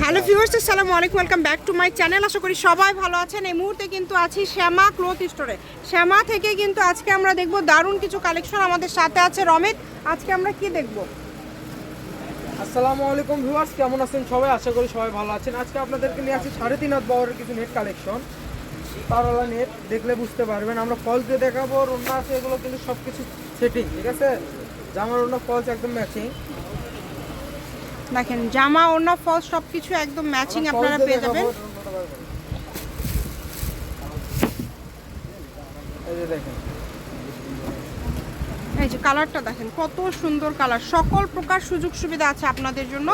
Hello viewers, আসসালামু আলাইকুম, welcome back to my channel. আশা করি সবাই ভালো আছেন। এই মুহূর্তে কিন্তু আছি শ্যামা ক্লথ স্টোরে। শ্যামা থেকে কিন্তু আজকে আমরা দেখব দারুণ কিছু কালেকশন আমাদের সাথে আছে রমিত আজকে আমরা কি দেখব? আসসালামু আলাইকুম ভিউয়ার্স, কেমন আছেন সবাই? আশা করি সবাই ভালো আছেন। আজকে আপনাদেরকে নিয়ে আসছি সাড়ে তিন হাত বহরের কিছু নেট কালেকশন তারওয়ালা নেট দেখলে বুঝতে পারবেন। আমরা ফলস দিয়ে দেখাবো অন্য আছে, এগুলো কিন্তু সব কিছু সেটিং ঠিক আছে? জামার অন্য ফলস একদম ম্যাচিং দেখেন জামা ওড়না ফলস সব কিছু একদম ম্যাচিং আপনারা পেয়ে যাবেন এই যে কালারটা দেখেন কত সুন্দর কালার সকল প্রকার সুযোগ সুবিধা আছে আপনাদের জন্য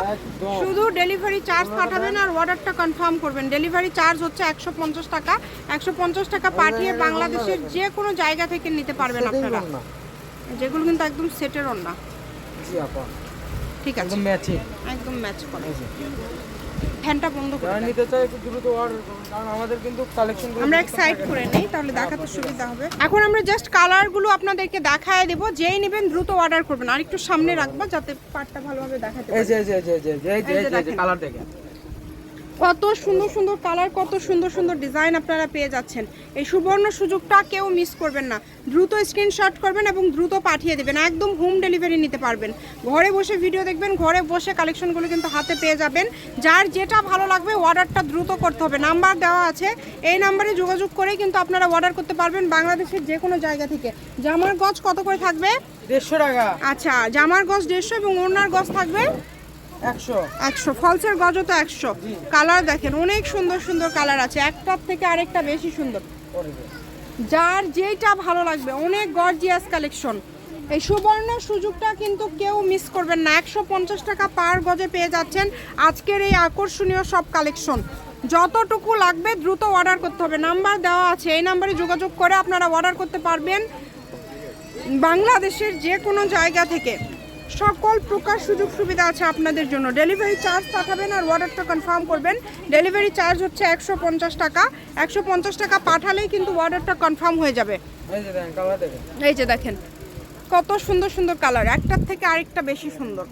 শুধু ডেলিভারি চার্জ পাঠাবেন আর অর্ডারটা কনফার্ম করবেন ডেলিভারি চার্জ হচ্ছে একশো পঞ্চাশ টাকা একশো পঞ্চাশ টাকা পাঠিয়ে বাংলাদেশের যে কোনো জায়গা থেকে নিতে পারবেন আপনারা। যেগুলো কিন্তু একদম সেটের না জি আপা ঠিক আছে। একদম ম্যাচিং একদম ম্যাচ করে। ফ্যানটা বন্ধ করে নিতে চাই একটু দ্রুত অর্ডার করুন কারণ আমাদের কিন্তু কালেকশন আমরা এক সাইড করে নেই তাহলে দেখাতে সুবিধা হবে। এখন আমরা জাস্ট কালারগুলো আপনাদেরকে দেখায় দেব যেই নেবেন দ্রুত অর্ডার করবেন। আর একটু সামনে রাখবা যাতে পার্টটা ভালোভাবে দেখাতে এই যে এই যে এই যে এই যে। কালার দেখেন। কত সুন্দর সুন্দর কালার কত সুন্দর সুন্দর ডিজাইন আপনারা পেয়ে যাচ্ছেন। এই সুবর্ণ সুযোগটা কেউ মিস করবেন না। দ্রুত স্ক্রিনশট করবেন এবং দ্রুত পাঠিয়ে দেবেন। একদম হোম ডেলিভারি নিতে পারবেন। ঘরে বসে ভিডিও দেখবেন ঘরে বসে কালেকশনগুলো কিন্তু হাতে পেয়ে যাবেন। যার যেটা ভালো লাগবে অর্ডারটা দ্রুত করতে হবে। নাম্বার দেওয়া আছে। এই নাম্বারে যোগাযোগ করে কিন্তু আপনারা অর্ডার করতে পারবেন বাংলাদেশের যে কোনো জায়গা থেকে। জামার গজ কত করে থাকবে? দেড়শো টাকা। আচ্ছা জামার গজ দেড়শো এবং ওড়নার গজ থাকবে? একশো। ফলসের গজও তো একশো। কালার দেখেন, অনেক সুন্দর সুন্দর কালার আছে। একটার থেকে আরেকটা বেশি সুন্দর। যার যেইটা ভালো লাগবে, অনেক গর্জিয়াস কালেকশন এই সুবর্ণ সুযোগটা কিন্তু কেউ মিস করবেন না। একশো পঞ্চাশ টাকা পার গজে পেয়ে যাচ্ছেন আজকের এই আকর্ষণীয় সব কালেকশন যতটুকু লাগবে দ্রুত অর্ডার করতে হবে। নাম্বার দেওয়া আছে, এই নাম্বারে যোগাযোগ করে আপনারা অর্ডার করতে পারবেন বাংলাদেশের যে কোনো জায়গা থেকে। সকল প্রকার সুযোগ সুবিধা আছে আপনাদের জন্য। ডেলিভারি চার্জ পাঠাবেন আর অর্ডারটা কনফার্ম করবেন। ডেলিভারি চার্জ হচ্ছে একশো পঞ্চাশ টাকা। একশো পঞ্চাশ টাকা পাঠালেই কিন্তু অর্ডারটা কনফার্ম হয়ে যাবে। এই যে দেখেন কত সুন্দর সুন্দর কালার একটার থেকে আরেকটা বেশি সুন্দর।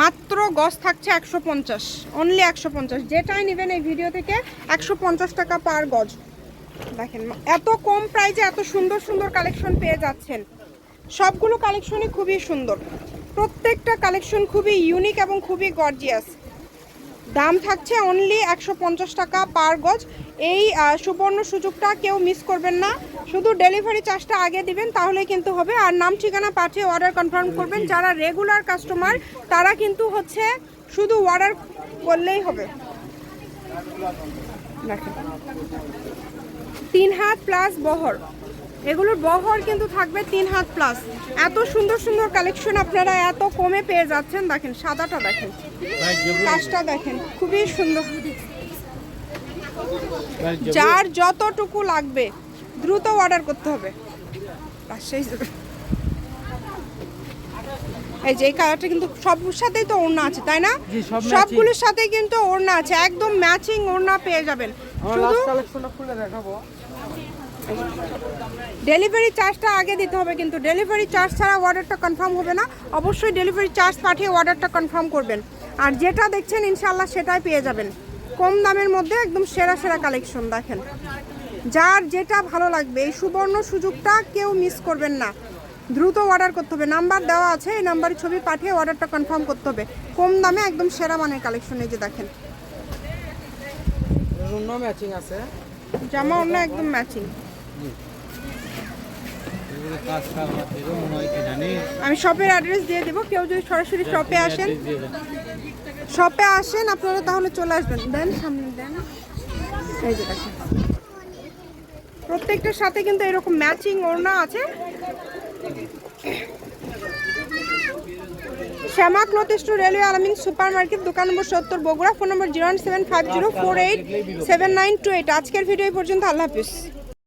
মাত্র গজ থাকছে একশো পঞ্চাশ অনলি একশো পঞ্চাশ। যেটাই নেবেন এই ভিডিও থেকে একশো পঞ্চাশ টাকা পার গজ। দেখেন এত কম প্রাইজে এত সুন্দর সুন্দর কালেকশন পেয়ে যাচ্ছেন। সবগুলো কালেকশনই খুবই সুন্দর। প্রত্যেকটা কালেকশন খুবই ইউনিক এবং খুবই গর্জিয়াস দাম থাকছে অনলি একশো পঞ্চাশ টাকা পার গজ। এই সুবর্ণ সুযোগটা কেউ মিস করবেন না। শুধু ডেলিভারি চার্জটা আগে দিবেন তাহলে কিন্তু হবে। আর নাম, ঠিকানা পাঠিয়ে অর্ডার কনফার্ম করবেন। যারা রেগুলার কাস্টমার তারা কিন্তু হচ্ছে শুধু অর্ডার করলেই হবে। তিন হাত প্লাস বহর। এগুলোর বহর কিন্তু থাকবে তিন হাত প্লাস এত সুন্দর সুন্দর কালেকশন আপনারা এত কমে পেয়ে যাচ্ছেন দেখেন সাদাটা দেখেন কাজটা দেখেন খুবই সুন্দর। যার যতটুকু লাগবে দ্রুত অর্ডার করতে হবে। এই যে। এই কালারটা কিন্তু সব সাথেই তো ওড়না আছে তাই না? সবগুলোর সাথেই কিন্তু ওড়না আছে একদম ম্যাচিং ওড়না পেয়ে যাবেন। আমার শুধু লাস্ট কালেকশনটা খুলে দেখাবো। ডেলিভারি চার্জটা আগে দিতে হবে কিন্তু ডেলিভারি চার্জ ছাড়া অর্ডারটা কনফার্ম হবে না। অবশ্যই ডেলিভারি চার্জ পাঠিয়ে অর্ডারটা কনফার্ম করবেন। আর যেটা দেখছেন ইনশাল্লাহ সেটাই পেয়ে যাবেন। কম দামের মধ্যে একদম সেরা সেরা কালেকশন দেখেন। যার যেটা ভালো লাগবে এই সুবর্ণ সুযোগটা কেউ মিস করবেন না। দ্রুত অর্ডার করতে হবে। নাম্বার দেওয়া আছে এই নাম্বারে ছবি পাঠিয়ে অর্ডারটা কনফার্ম করতে হবে। কম দামে একদম সেরা মানের কালেকশন এই যে দেখেন। রুম ম্যাচিং আছে। জামা অন্য একদম ম্যাচিং আমি শপের অ্যাড্রেস দিয়ে দেবো। কেউ যদি সরাসরি শপে আসেন। শপে আসেন আপনারা তাহলে চলে আসবেন। দেন সামনে দেন। এই যে দেখেন। প্রত্যেকটার সাথে কিন্তু এরকম ম্যাচিং ওড়না আছে। Shyama cloth store railway Alamin super market দোকান নম্বর সত্তর Bogura phone number zero seven five zero four eight seven nine two eight. আজকের ভিডিও এই পর্যন্ত আল্লাহ হাফিজ।